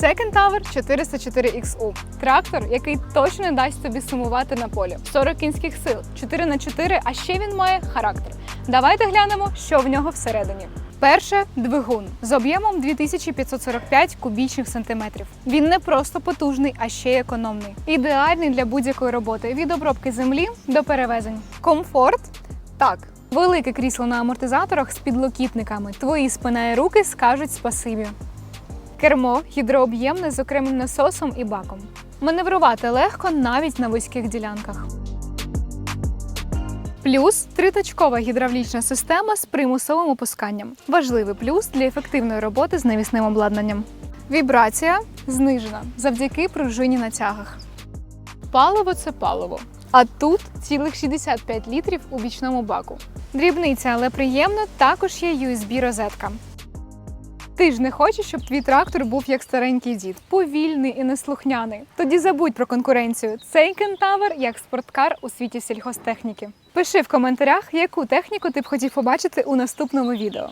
Це Кентавр 404XU. Трактор, який точно дасть тобі сумувати на полі. 40 кінських сил, 4 на 4 а ще він має характер. Давайте глянемо, що в нього всередині. Перше двигун з об'ємом 2545 кубічних сантиметрів. Він не просто потужний, а ще й економний. Ідеальний для будь-якої роботи від обробки землі до перевезень. Комфорт так. Велике крісло на амортизаторах з підлокітниками. Твої спина і руки скажуть спасибі. Кермо гідрооб'ємне з окремим насосом і баком. Маневрувати легко навіть на вузьких ділянках. Плюс триточкова гідравлічна система з примусовим опусканням. Важливий плюс для ефективної роботи з навісним обладнанням. Вібрація знижена завдяки пружині на тягах. Паливо це паливо. А тут цілих 65 літрів у бічному баку. Дрібниця, але приємно, також є USB-розетка. Ти ж не хочеш, щоб твій трактор був як старенький дід, повільний і неслухняний. Тоді забудь про конкуренцію. Цей кентавр як спорткар у світі сільхозтехніки. Пиши в коментарях, яку техніку ти б хотів побачити у наступному відео.